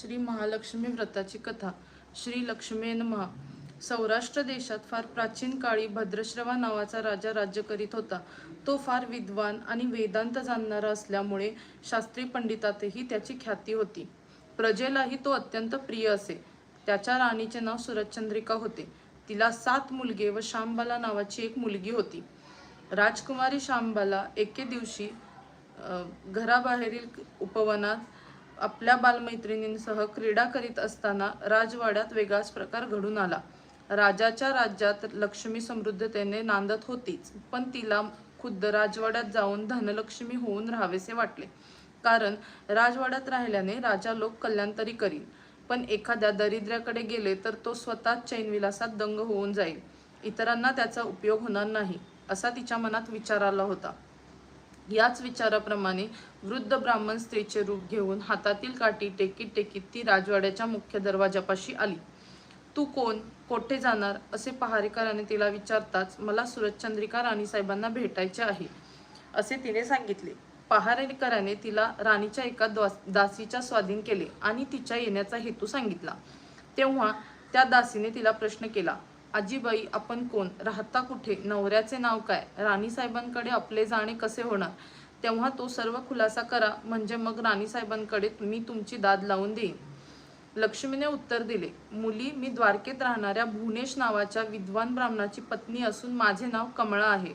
श्री महालक्ष्मी व्रताची कथा. श्री लक्ष्मीन महा सौराष्ट्र देशात फार प्राचीन काळी भद्रश्रवा नावाचा राजा राज्य करीत होता. तो फार विद्वान आणि वेदांत जाणणारा असल्यामुळे शास्त्री पंडितातही त्याची ख्याती होती. प्रजेलाही तो अत्यंत प्रिय असे. त्याच्या राणीचे नाव सुरचंद्रिका होते. तिला सात मुलगे व शांबाला नावाची एक मुलगी होती. राजकुमारी शांबाला एके दिवशी घराबाहेरील उपवनात आपल्या बालमैत्रिणींसह क्रीडा करीत असताना राजवाड्यात वेगळाच प्रकार घडून आला. राजाच्या राज्यात लक्ष्मी समृद्धतेने नांदत होतीच पण तिला खुद्द राजवाड्यात जाऊन धनलक्ष्मी होऊन राहावेसे वाटले. कारण राजवाड्यात राहिल्याने राजा लोक कल्याणतरी करील पण एखाद्या दरिद्र्याकडे गेले तर तो स्वतःच चैनविलासात दंग होऊन जाईल. इतरांना त्याचा उपयोग होणार नाही असा तिच्या मनात विचार आला होता. याच विचाराप्रमाणे वृद्ध ब्राह्मण स्त्रीचे रूप घेऊन हातातील काठी टेकीत टेकीत ती राजवाड्याच्या मुख्य दरवाजापाशी आली. तू कोण? कोठे जाणार? असे पहारेकराने तिला विचारताच मला सुरतचंद्रिका राणीसाहेबांना भेटायचे आहे असे तिने सांगितले. पहारेकराने तिला राणीच्या एका दासीच्या स्वाधीन केले आणि तिच्या येण्याचा हेतू सांगितला. तेव्हा त्या दासीने तिला प्रश्न केला आजीबाई आपण कोण? राहता कुठे? नवऱ्याचे नाव काय? राणीसाहेबांकडे आपले जाणे कसे होणार? तेव्हा तो सर्व खुलासा करा म्हणजे मग राणीसाहेबांकडे मी तुमची दाद लावून देईन. लक्ष्मीने उत्तर दिले मुली मी द्वारकेत राहणाऱ्या भुवनेश नावाच्या विद्वान ब्राह्मणाची पत्नी असून माझे नाव कमळा आहे.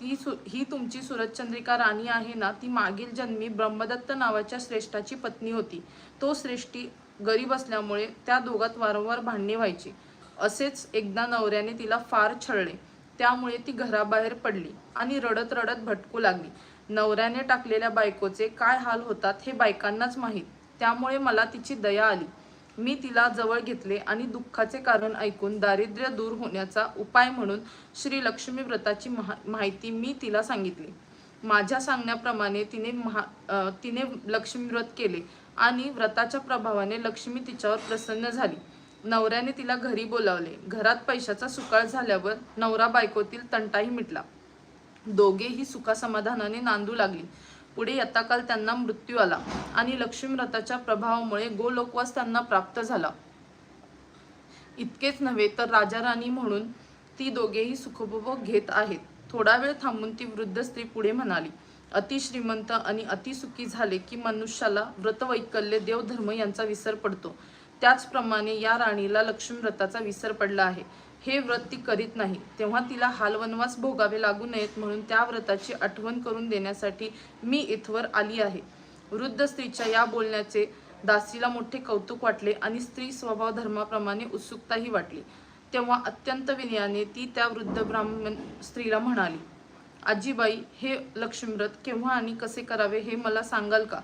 ती सु ही तुमची सूरजचंद्रिका राणी आहे ना ती मागील जन्मी ब्रह्मदत्त नावाच्या श्रेष्ठाची पत्नी होती. तो श्रेष्ठी गरीब असल्यामुळे त्या दोघात वारंवार भांडणे व्हायची. असेच एकदा नवऱ्याने तिला फार छळले. त्यामुळे ती घराबाहेर पडली आणि रडत रडत भटकू लागली. नवऱ्याने टाकलेल्या बायकोचे काय हाल होतात हे बायकांनाच माहीत. त्यामुळे मला तिची दया आली. मी तिला जवळ घेतले आणि दुःखाचे कारण ऐकून दारिद्र्य दूर होण्याचा उपाय म्हणून श्री लक्ष्मी व्रताची महा माहिती मी तिला सांगितली. माझ्या सांगण्याप्रमाणे तिने महा तिने लक्ष्मी व्रत केले आणि व्रताच्या प्रभावाने लक्ष्मी तिच्यावर प्रसन्न झाली. नवऱ्याने तिला घरी बोलावले. घरात पैशाचा सुकाळ झाल्यावर नवरा बायकोतील तंटाही मिटला. दोघेही सुखासमाधानाने नांदू लागली. पुढे यथाकाल त्यांना मृत्यू आला आणि लक्ष्मीव्रताच्या प्रभावामुळे गोलोकवास त्यांना प्राप्त झाला. इतकेच नव्हे तर राजा राणी म्हणून ती दोघेही सुखोपभोग घेत आहेत. थोडा वेळ थांबून ती वृद्ध स्त्री पुढे म्हणाली अतिश्रीमंत आणि अतिसुखी झाले की मनुष्याला व्रतवैकल्य देवधर्म यांचा विसर पडतो. त्याचप्रमाणे या राणीला लक्ष्मीव्रताचा विसर पडला आहे. हे व्रत ती करीत नाही. तेव्हा तिला हालवनवास भोगावे लागू नयेत म्हणून त्या व्रताची आठवण करून देण्यासाठी मी इथवर आली आहे. वृद्ध स्त्रीच्या या बोलण्याचे दासीला मोठे कौतुक वाटले आणि स्त्री स्वभाव धर्माप्रमाणे उत्सुकताही वाटली. तेव्हा अत्यंत विनयाने ती त्या वृद्ध ब्राह्मण स्त्रीला म्हणाली आजीबाई हे लक्ष्मीव्रत केव्हा आणि कसे करावे हे मला सांगाल का?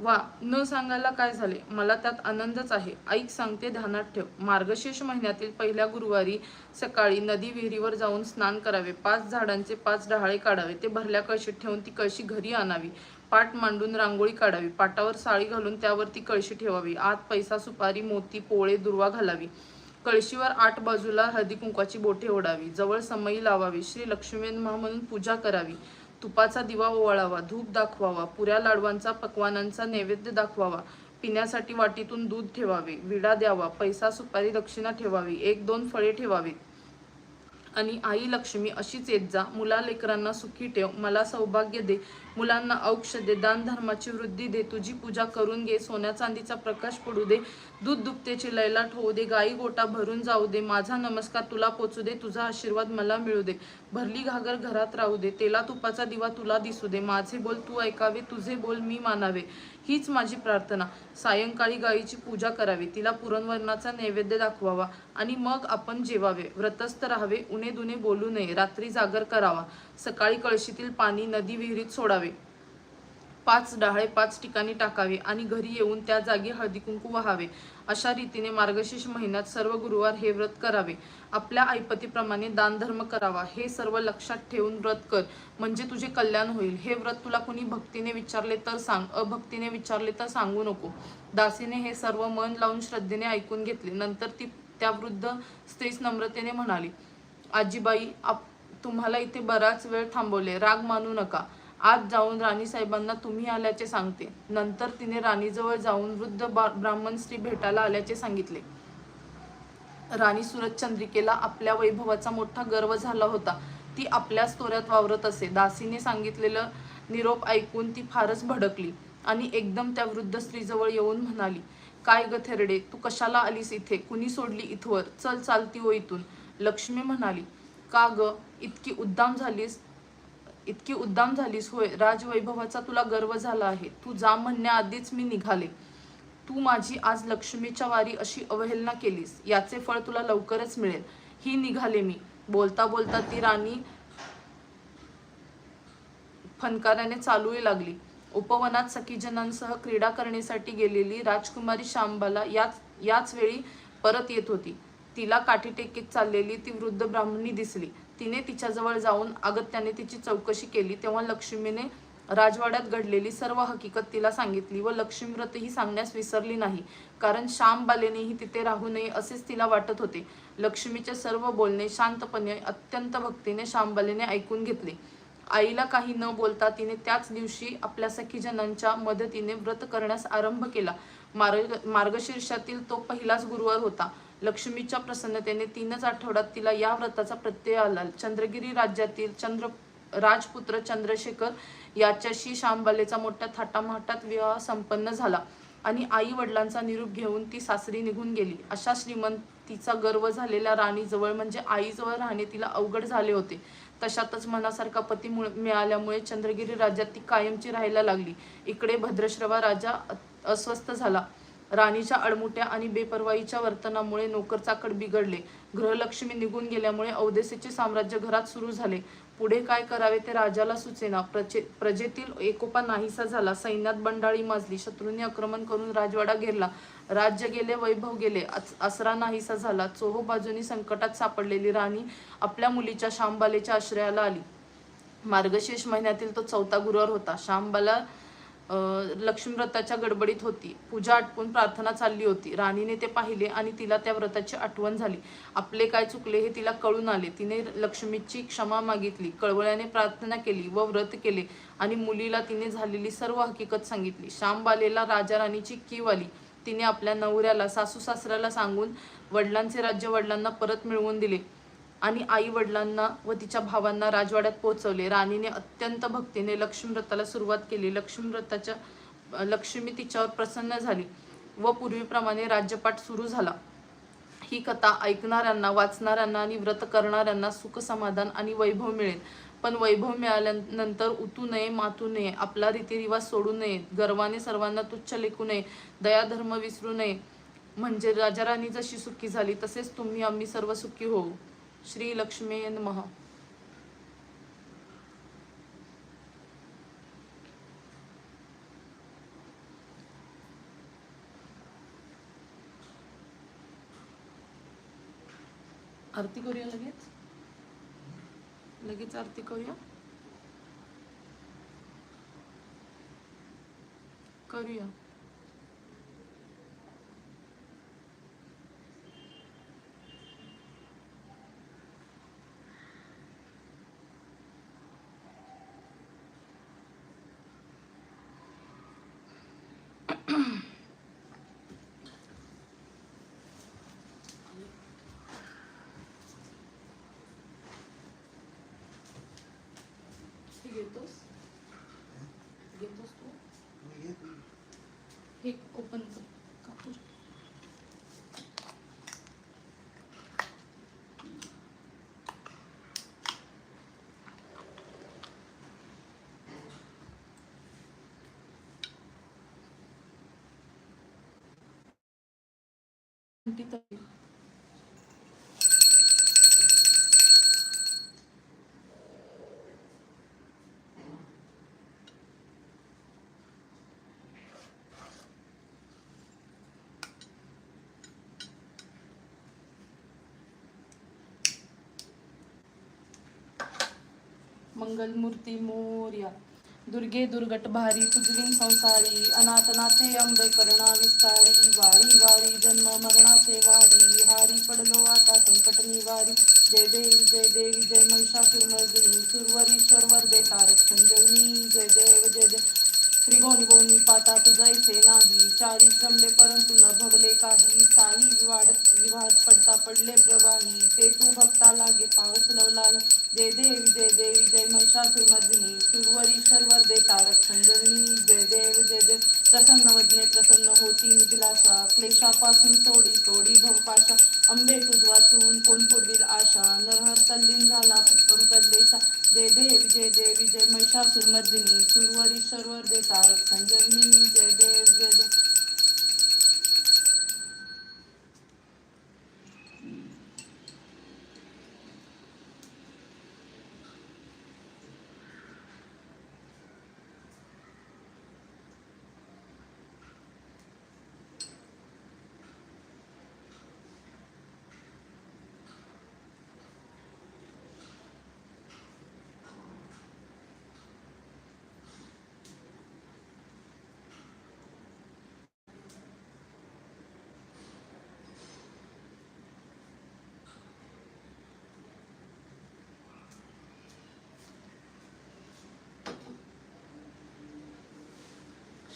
वा न सांगायला काय झाले? मला त्यात आनंदच आहे. ऐक सांगते ध्यानात ठेव. मार्गशीर्ष महिन्यातील पहिल्या गुरुवारी सकाळी नदी विहिरीवर जाऊन स्नान करावे. पाच झाडांचे पाच डहाळे काढावे. ते भरल्या कळशीत ठेवून ती कळशी घरी आणावी. पाट मांडून रांगोळी काढावी. पाटावर साळी घालून त्यावर ती कळशी ठेवावी. आत पैसा सुपारी मोती पोळे दुर्वा घालावी. कळशीवर आठ बाजूला हळदी कुंकाची बोटे ओढावी. जवळ समई लावावी. श्री लक्ष्मी म्हणून पूजा करावी. तुपाचा दिवा ओवाळावा धूप दाखवावा पुऱ्या लाडवांचा पक्वानांचा नैवेद्य दाखवावा पिण्यासाठी वाटीतून दूध ठेवावे विडा द्यावा पैसा सुपारी दक्षिणा ठेवावी एक दोन फळे ठेवावीत. आणि आई लक्ष्मी अशीच येत जा. मुला लेकरांना सुखी ठेव. मला सौभाग्य दे. मुलांना औक्ष दे. दान धर्माची वृद्धी दे. तुझी पूजा करून घे. सोन्या चांदीचा प्रकाश पडू दे. दूध दुभतेची लैलाट होऊ दे. गाई गोटा भरून जाऊ दे. माझा नमस्कार तुला पोचू दे. तुझा आशीर्वाद मला मिळू दे. भरली घागर घरात राहू दे. तेला तुपाचा दिवा तुला दिसू दे. माझे बोल तू ऐकावे. तुझे बोल मी मानावे. हीच माझी प्रार्थना. सायंकाळी गायीची पूजा करावी. तिला पुरणवरणाचा नैवेद्य दाखवावा आणि मग आपण जेवावे. व्रतस्थ राहावे. उणे दुने बोलू नये. रात्री जागर करावा. सकाळी कळशीतील पाणी नदी विहिरीत सोडावे. पाच डहाळे पाच ठिकाणी टाकावे आणि घरी येऊन त्या जागी हळदी कुंकू वाहावे. अशा रीतीने मार्गशीर्ष महिन्यात सर्व गुरुवार हे व्रत करावे. आपल्या ऐपतीप्रमाणे दानधर्म करावा. हे सर्व लक्षात ठेवून व्रत कर. म्हणजे तुझे कल्याण होईल. हे व्रत तुला कुणी भक्तीने विचारले तर सांग. अभक्तीने विचारले तर सांगू नको. दासीने हे सर्व मन लावून श्रद्धेने ऐकून घेतले. नंतर ती त्या वृद्ध स्त्रीस नम्रतेने म्हणाली आजीबाई आप तुम्हाला इथे बराच वेळ थांबवले. राग मानू नका. आज जाऊन राणीसाहेबांना तुम्ही आल्याचे सांगते. नंतर तिने राणीजवळ जाऊन वृद्ध बा- ब्राह्मण स्त्री भेटायला आल्याचे सांगितले. राणी सुरतचंद्रिकेला आपल्या वैभवाचा मोठा गर्व झाला होता. ती आपल्याच तोऱ्यात वावरत असे. दासीने सांगितलेलं निरोप ऐकून ती फारच भडकली आणि एकदम त्या वृद्ध स्त्रीजवळ येऊन म्हणाली काय ग थेरडे तू कशाला आलीस इथे? कुणी सोडली इथवर? चल चालती हो इथून. लक्ष्मी म्हणाली का ग? इतकी उद्दाम झालीस? इतकी उद्दाम झालीस होय राजवैभवाचा तुला गर्व झाला आहे. तू जा म्हणण्याआधीच मी निघाले. तू माझी आज लक्ष्मीच्या वारी अशी अवहेलना केलीस याचे फळ तुला लवकरच मिळेल. ही निघाले मी. बोलता बोलता ती राणी फनकाराने चालूही लागली. उपवनात सखीजनांसह क्रीडा करण्यासाठी गेलेली राजकुमारी शांबाला याच याच वेळी परत येत होती. तिला काठी टेकीत चाललेली ती वृद्ध ब्राह्मणी दिसली. तिने तिच्याजवळ जाऊन अगत्याने तिची चौकशी केली. तेव्हा लक्ष्मीने राजवाड्यात घडलेली सर्व हकीकत तिला सांगितली व लक्ष्मीव्रतही सांगण्यास विसरली नाही. कारण श्याम बालेनेही तिथे राहू नये असेच तिला वाटत होते. लक्ष्मीचे सर्व बोलणे शांतपणे अत्यंत भक्तीने श्यामबालेने ऐकून घेतले. आईला काही न बोलता तिने त्याच दिवशी आपल्या सखीजनांच्या मदतीने व्रत करण्यास आरंभ केला. मार्ग मार्गशीर्षातील तो पहिलाच गुरुवार होता. लक्ष्मीच्या प्रसन्नतेने तीनच आठवड्यात तिला या व्रताचा प्रत्यय आला. चंद्रगिरी राज्यातील चंद्र राजपुत्र चंद्रशेखर याच्याशी शांबालेचा मोठ्या थाटामाटात विवाह संपन्न झाला आणि आई वडिलांचा निरूप घेऊन ती सासरी निघून गेली. अशा श्रीमंतीचा गर्व झालेल्या राणीजवळ म्हणजे आईजवळ राहणे तिला अवघड झाले होते. तशातच मनासारखा पती मुळ- मिळाल्यामुळे चंद्रगिरी राज्यात ती कायमची राहायला लागली. इकडे भद्रश्रवा राजा अ- अस्वस्थ झाला. राणीच्या अडमुट्या आणि बेपर्वाईच्या वर्तनामुळे नोकरचाकड बिघडले. गृहलक्ष्मी निघून गेल्यामुळे औदेसेचे साम्राज्य घरात सुरू झाले. पुढे काय करावे ते राजाला सुचेना. प्रचे प्रजेतील एकोपा नाहीसा झाला. सैन्यात बंडाळी माजली. शत्रूंनी आक्रमण करून राजवाडा घेरला. राज्य गेले वैभव गेले. असरा आसरा नाहीसा झाला. चोहो बाजूनी संकटात सापडलेली राणी आपल्या मुलीच्या शांबालेच्या आश्रयाला आली. मार्गशीर्ष महिन्यातील तो चौथा गुरुवार होता. श्यामबाला लक्ष्मी लक्ष्मीव्रताच्या गडबडीत होती. पूजा आटपून प्रार्थना चालली होती. राणीने ते पाहिले आणि तिला त्या व्रताची आठवण झाली. आपले काय चुकले हे तिला कळून आले. तिने लक्ष्मीची क्षमा मागितली कळवळ्याने प्रार्थना केली व व्रत केले आणि मुलीला तिने झालेली सर्व हकीकत सांगितली. श्यामबालेला राजा राणीची कीव आली. तिने आपल्या नवऱ्याला सासू सासऱ्याला सांगून वडिलांचे राज्य वडिलांना परत मिळवून दिले. आणि आई वडिलांना व तिच्या भावांना राजवाड्यात पोहोचवले. राणीने अत्यंत भक्तीने लक्ष्मीव्रताला सुरुवात केली. लक्ष्मीव्रताच्या लक्ष्मी तिच्यावर प्रसन्न झाली व पूर्वीप्रमाणे राज्यपाठ सुरू झाला. ही कथा ऐकणाऱ्यांना वाचणाऱ्यांना आणि व्रत करणाऱ्यांना सुख समाधान आणि वैभव मिळेल. पण वैभव मिळाल्यानंतर उतू नये मातू नये आपला रीतिरिवाज सोडू नये गर्वाने सर्वांना तुच्छ लेखू नये दयाधर्म विसरू नये. म्हणजे राजाराणी जशी सुखी झाली तसेच तुम्ही आम्ही सर्व सुखी होऊ. श्री लक्ष्मी नमः. आरती करूया लगेच? लगेच आरती करूया? करूया हे घेतोस घेतोस तू हे ओपन कापूस कापूर मंगलमूर्ती मोर्या. दुर्गे दुर्गट भारी तुझविन संसारी अनाथनाथे अंबे करणा विस्तारी वारी वारी जन्म मरणाचे वारी हारी पडलो आता संकट निवारी. जय देवी जय देवी जय महिषासुरमर्दिनी सुरवरीश्वर वर्दे तारक संजीवनी जय देव जय देव. त्रिभोनी बोनी पाता तुझैसे नाही. चारी श्रमले परंतु न भवले काही. साई वाढत विवाहात पडता पडले प्रवाही. ते तू भक्ता लागे पाऊस लवला जय देवी जय देवी जय महिषासुरमर्दिनी सुरवरी शर्वर तारक संजीवनी जय देव जय देव. प्रसन्न वदने प्रसन्न होती निजलाशा. क्लेशापासून सोडी सोडी भवपाशा अंबे तुझ वाचून कोण पुरविल आशा? नरहर तल्लीन झाला प्रथम कडलेशा जय देवी जय देवी जय महिषासुरमर्दिनी सुरवरीश्वर वरदे तारक संजीवनी जय देव जय देव.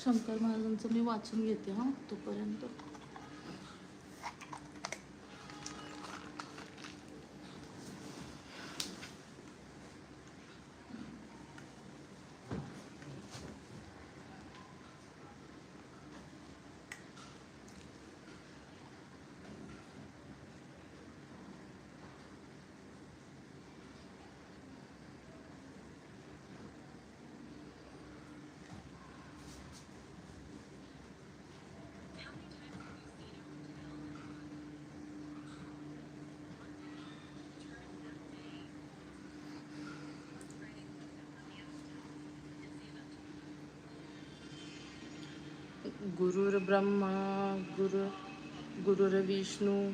शंकर महाराजांचं मी वाचून घेते हा तोपर्यंत. गुरुर्ब्रह्मा गुरु गुरुर्विष्णू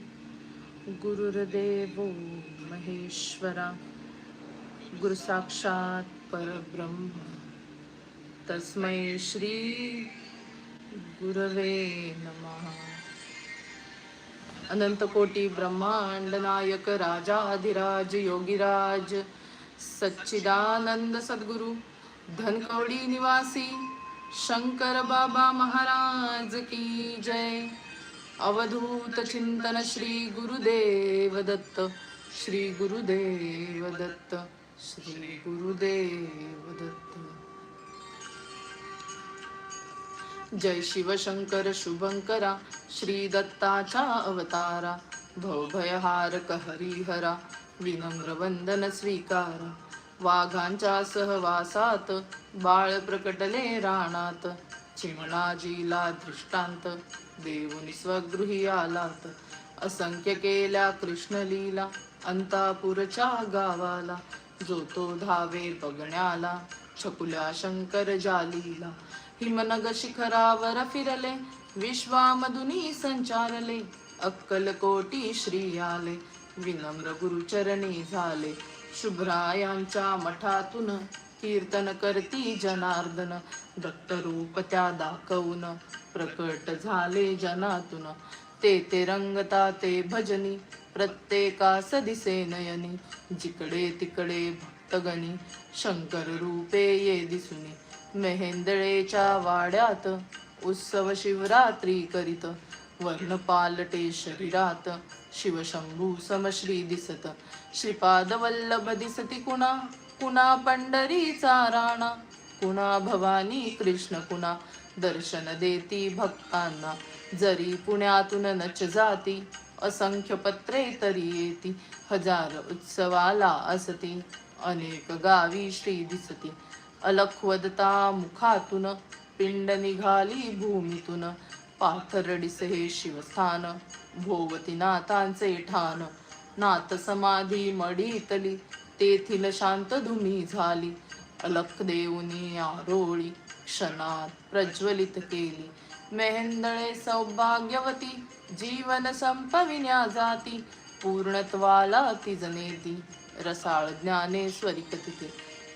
गुरुर्देव महेश्वरा गुरु साक्षात परब्रह्म. तस्मै श्री गुरवे नमः. अनंत कोटी ब्रह्मांड नायक राजाधिराज योगीराज सच्चिदानंद सद्गुरु धनकवडी निवासी शंकर बाबा महाराज की जय। अवधूत चिंतन श्री गुरुदेव दत्त। श्री गुरुदेव दत्त। श्री गुरुदेव दत्त। जय शिवशंकर शुभंकरा। श्री दत्ताचा अवतारा। भवभयहारक हरिहरा। विनम्र वंदन स्वीकारा। वाघांच्या सहवासात बाळ प्रकटले राणात चिमणाजीला दृष्टांत देऊनी स्वगृही आलात. असंख्य केल्या कृष्णलीला अंतापूरच्या गावाला. जो तो धावे बघण्याला छकुल्या शंकर जालीला. हिमनग शिखरावर फिरले विश्वामधुनी संचारले. अक्कलकोटी श्री आले विनम्र गुरुचरणी झाले. शुभ्रायांच्या मठातून कीर्तन करती जनार्दन. दत्तरूप त्या दाखवून प्रकट झाले जनातून. ते ते रंगता ते भजनी प्रत्येकास दिसे नयनी. जिकडे तिकडे भक्तगणी शंकर रूपे ये दिसुनी. मेहेंदळेच्या वाड्यात उत्सव शिवरात्री करीत. वर्ण पालटे शरीरात शिवशंभू समश्री दिसत. श्रीपाद वल्लभ दिसती कुणा कुणा पंढरीचा राणा कुणा भवानी कृष्ण कुणा दर्शन देती भक्तांना जरी पुण्यातून नच जाती असंख्य पत्रे तरी येती हजार उत्सवाला असती अनेक गावी श्री दिसती. अलखवदता मुखातून पिंड निघाली भूमीतून पाथरडिस हे शिवस्थान भोवती नाथांचे ठाण नाथ समाधी मडीतली तेथील शांत धुमी झाली अलख देऊनी आरोळी क्षणात प्रज्वलित केली. मेहेंदळे सौभाग्यवती जीवन संपविण्या जाती पूर्णत्वाला तिजनेती रसाळ ज्ञानेश्वरी कथिते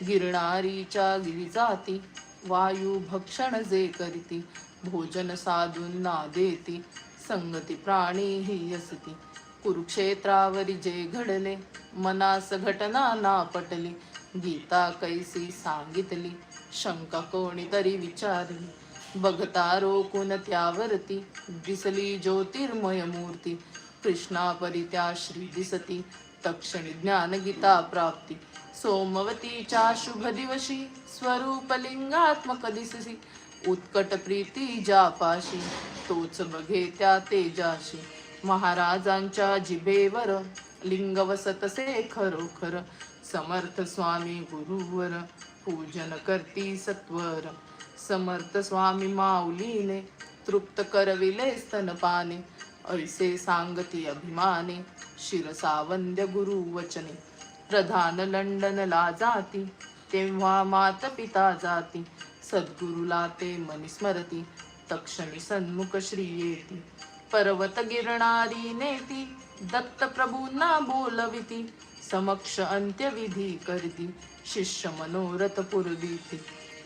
गिरणारीच्या गिरिजाती वायू भक्षण जे करीती भोजन साधून ना देती संगती प्राणी ही असती. कुरुक्षेत्रावरी जे घडले मनास घटना ना पटली. गीता कैसी सांगितली शंका कोणीतरी विचारली. बघता रोकून त्यावरती दिसली ज्योतिर्मय मूर्ती. कृष्णापरी त्या श्री दिसती तक्षणी ज्ञान गीता प्राप्ती. सोमवतीच्या शुभ दिवशी स्वरूप लिंगात्मक दिससी उत्कट प्रीती जापाशी तोच बघे त्या तेजाशी. महाराजांच्या जिभेवर लिंग वसतसे खरोखर. समर्थ स्वामी गुरुवर पूजन करती सत्वर. समर्थ स्वामी माऊलीने तृप्त करविले स्तनपाने. ऐसे सांगती अभिमाने शिरसावंद्य गुरु वचने प्रधान लंडनला जाती तेव्हा मात पिता जाती. सद्गुरुला ते मनिस्मरती तक्षणी सन्मुख श्री येती पर्वत गिरणारी नेती दत्त प्रभूंना बोलविती. समक्ष अंत्यविधी करती शिष्य मनोरथ पुरविती.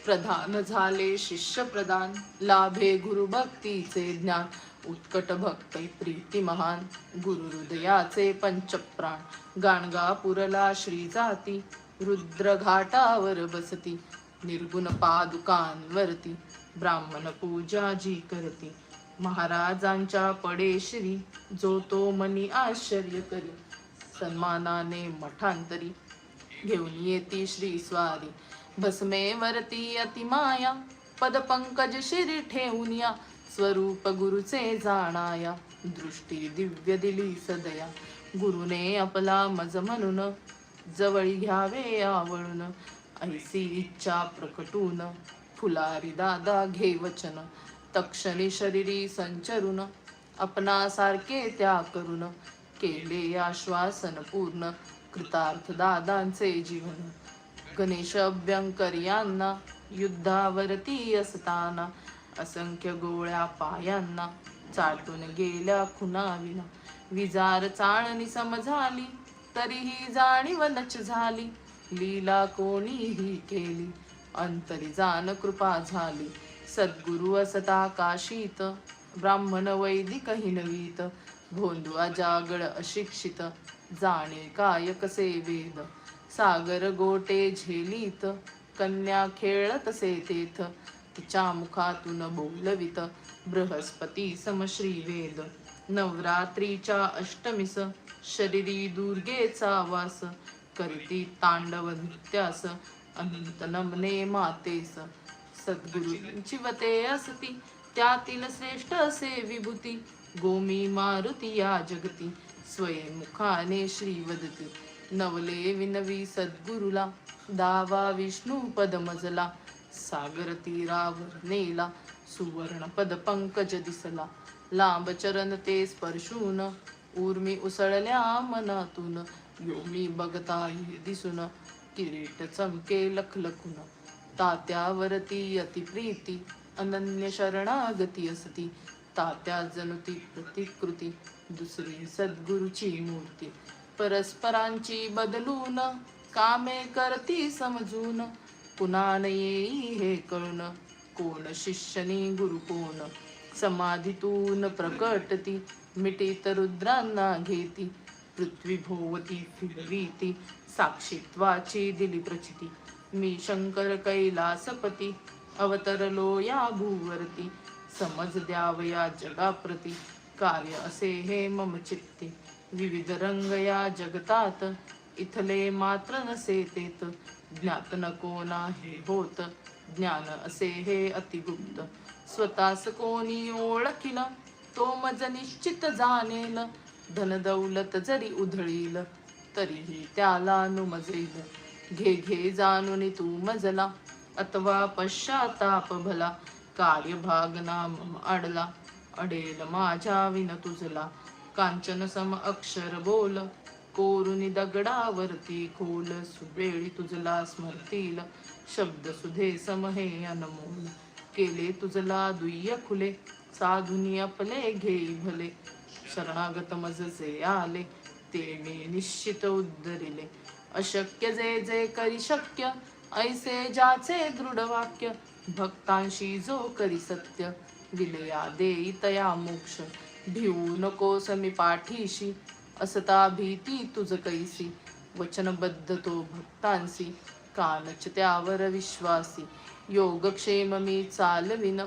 प्रधान झाले शिष्य प्रदान लाभे गुरु भक्तीचे ज्ञान. उत्कट भक्त प्रीती महान गुरु हृदयाचे पंचप्राण. गाणगापुरला श्री जाती रुद्र घाटावर बसती. निर्गुण पादुकांवरती ब्राह्मण पूजा जी करती. महाराजांच्या पडे श्री जो तो मनी आश्चर्य करी. सन्मानाने मठांतरी घेऊन येती श्री स्वारी. भस्मेवरती अतिमाया पदपंकज शिरी ठेवून या. स्वरूप गुरुचे जाणाया दृष्टी दिव्य दिली सदया. गुरुने आपला मज म्हणून जवळी घ्यावे आवळून. ऐसी इच्छा प्रकटून फुलारी दादा घे वचन तक्षणी शरीरी संचरून अपनासारखे त्या करून केले आश्वासन पूर्ण कृतार्थ दादांचे जीवन. गणेश अभ्यंकर यांना युद्धावरती असताना असंख्य गोळ्या पायांना चाटून गेल्या खुनाविना विजार चाळणी समझाली तरीही जाणीव नच झाली. लीला कोणीही केली. अंतरी जाण कृपा झाली. सद्गुरु असता काशीत ब्राह्मण वैदिक हिनवीत. भोंदुआ जागळ अशिक्षित. जाणे काय कसे वेद सागर गोटे झेलीत. कन्या खेळत से तेथ तिच्या मुखातून बोलवित. बृहस्पती समश्री वेद नवरात्रीच्या अष्टमीस. शरीरी दुर्गेचा वास. करीती तांडव नृत्यास अनंत नमने मातेस सद्गुरूंची वते असती त्यातील श्रेष्ठ असे विभूती गोमी मारुती या जगती स्वयंमुखाने श्री वदती नवले विनवी सद्गुरुला दावा विष्णू पद मजला सागर तीरावर नेला सुवर्ण पद पंकज दिसला. लांब चरण ते स्पर्शून उर्मी उसळल्या मनातून योमी बघता ये दिसून किरीट चमके लखलखून. तात्यावरती अतिप्रीती अनन्य शरणागती असती. तात्या जनुती प्रतिकृती दुसरी सद्गुरुची मूर्ती. परस्परांची बदलून कामे करती समजून. पुन्हा न येई हे कळून कोण शिष्यनी गुरु कोण? समाधीतून प्रकटती मिटीत रुद्रांना घेती. पृथ्वी भोवती फिरवीती साक्षित्वाची दिली प्रचिती. मी शंकर कैलासपती अवतरलो या भूवरती. समज द्याव या जगाप्रती कार्य असे हे मम चित्ती. विविध रंग या जगतात इथले मात्र नसे तेत. ज्ञात नको कोणा हे होत ज्ञान असे हे अतिगुप्त. स्वतःस कोणी ओळखील तो मज निश्चित जाणेल. धनदौलत जरी उधळील तरीही त्याला अनुमजेल घे घे जाणून तू मजला अथवा पश्चाताप भला कार्यभाग नाम अडला. अडेल माझ्या विन तुझला कांचन सम अक्षर बोल. कोरुनी दगडावरती खोल सुवेळी तुझला स्मरतील. शब्द सुधे सम हे अनमोल. केले तुझला दुय्य खुले साधुनी आपले घेई भले. शरणागत मजचे आले. तेने निश्चित उद्धरिले. अशक्य जे जे करी शक्य ऐसे ज्याचे दृढ वाक्य. भक्तांशी जो करी सत्य विलया देई तया मोक्ष. भिऊ नकोस मी पाठीशी असता भीती तुझ कैसी. वचनबद्ध तो भक्तांसी कानच त्यावर विश्वासी. योगक्षेम मी चालविन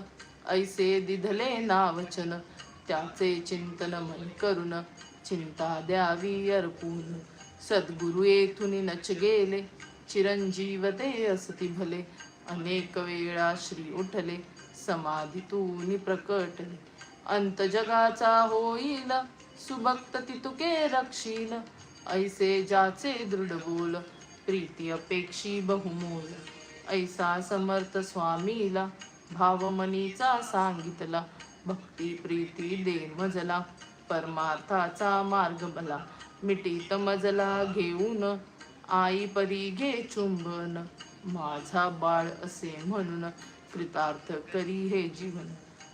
ऐसे दिधले ना वचन त्याचे चिंतन मन करून चिंता द्यावी अर्पून सद्गुरु येथून नच गेले. चिरंजीव ते असती भले. अनेक वेळा श्री उठले. समाधीतून प्रकटले. अंत जगाचा होईल. सुभक्त तितुके रक्षील. ऐसे जाचे दृढ बोल. प्रीती अपेक्षी बहुमोल. ऐसा समर्थ स्वामीला. भावमनीचा सांगितला. भक्ती प्रीती दे मजला परमार्थाचा मार्ग भला. मिटीत मजला घेऊन आई परी घे चुंबन. माझा बाळ असे म्हणून कृतार्थ करी हे जीवन.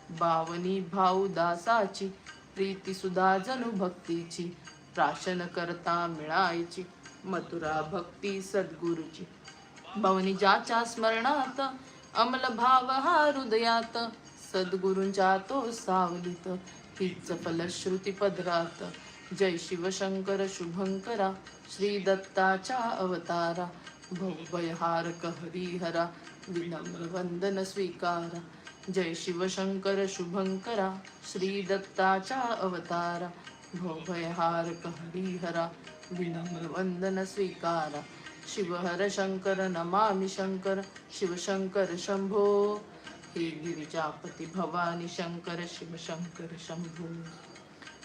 बावनी भाऊ दासाची प्रीती सुधा जणू भक्तीची. प्राशन करता मिळायची मथुरा भक्ती सद्गुरुची. भवनी ज्याच्या स्मरणात अमल भाव हा हृदयात. सद्गुरूंच्या तो सावलीत हीच फलश्रुती पदरात. जय शिवशंकर शुभंकरा श्री दत्ताच्या अवतारा. भव्यहारक हरिहरा विनम्र वंदन स्वीकारा. जय शिवशंकर शुभंकरा श्री दत्ताच्या अवतारा. भव्यहारक हरिहरा विनम्र वंदन स्वीकारा. शिवहर शंकर नमामि शंकर शिवशंकर शंभो. हे गिरिजापती भवानी शंकर शिवशंकर शंभो।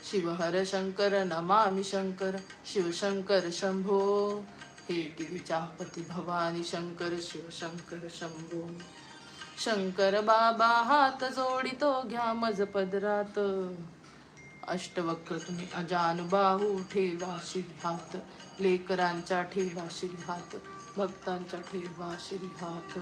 शिवहर शंकर नमामि शंकर शिवशंकर शंभो। हे गिरिजापती भवानी शंकर शिवशंकर शंभो। शंकर बाबा हात जोडितो घ्या मज पदरात। अष्टवक्र तुम्ही अजानुबाहू ठेवा हात लेकरांच्या ठेवा हात भक्तांच्या ठेवा हात